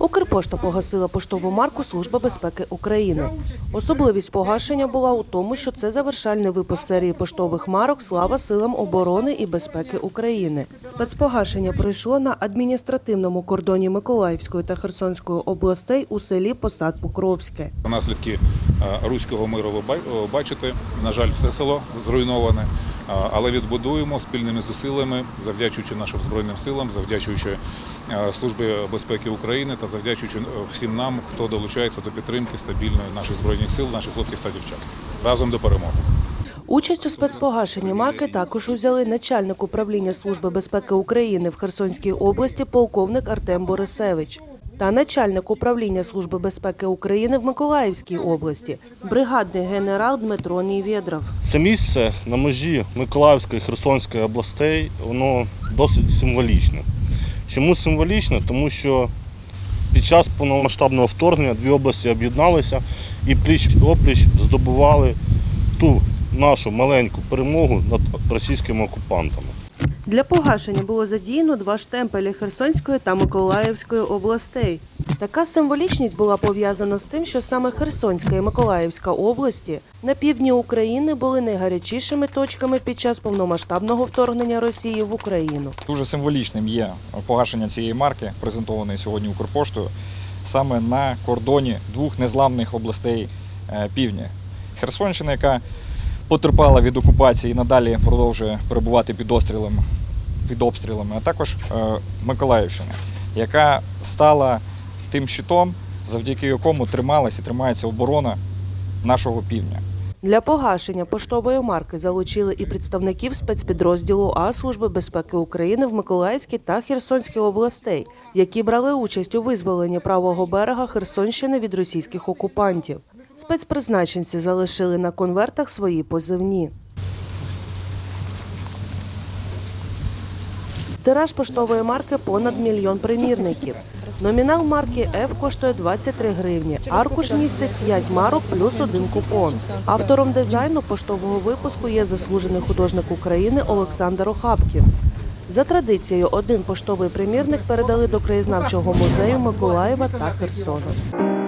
Укрпошта погасила поштову марку Служба безпеки України. Особливість погашення була у тому, що це завершальний випуск серії поштових марок Слава силам оборони і безпеки України. Спецпогашення пройшло на адміністративному кордоні Миколаївської та Херсонської областей у селі Посад Покровське. Наслідки руського миру ви бачите. На жаль, все село зруйноване, е, але відбудуємо спільними зусиллями, завдячуючи нашим збройним силам, завдячуючи е, службі безпеки України та завдячуючи е, всім нам, хто долучається до підтримки стабільної наших збройних сил, наших хлопців та дівчат. Разом до перемоги. Участь у спецпогашенні марки також узяли начальник управління Служби безпеки України в Херсонській області полковник Артем Борисевич та начальник управління Служби безпеки України в Миколаївській області бригадний генерал Дмитро Нівєдров. Це місце на межі Миколаївської і Херсонської областей, воно досить символічне. Чому символічне? Тому що під час повномасштабного вторгнення дві області об'єдналися і пліч опліч здобували ту нашу маленьку перемогу над російськими окупантами. Для погашення було задіяно два штемпелі Херсонської та Миколаївської областей. Така символічність була пов'язана з тим, що саме Херсонська і Миколаївська області на півдні України були найгарячішими точками під час повномасштабного вторгнення Росії в Україну. Дуже символічним є погашення цієї марки, презентованої сьогодні Укрпоштою, саме на кордоні двох незламних областей е, півдня. Херсонщина, яка потерпала від окупації і надалі продовжує перебувати під обстрілами, під обстрілами, а також е, Миколаївщина, яка стала тим щитом, завдяки якому трималась і тримається оборона нашого півдня. Для погашення поштової марки залучили і представників спецпідрозділу А Служби безпеки України в Миколаївській та Херсонській областей, які брали участь у визволенні правого берега Херсонщини від російських окупантів. Спецпризначенці залишили на конвертах свої позивні. Тираж поштової марки понад мільйон примірників. Номінал марки F коштує 23 гривні. Аркуш містить 5 марок плюс один купон. Автором дизайну поштового випуску є заслужений художник України Олександр Охапкін. За традицією, один поштовий примірник передали до краєзнавчого музею Миколаєва та Херсона.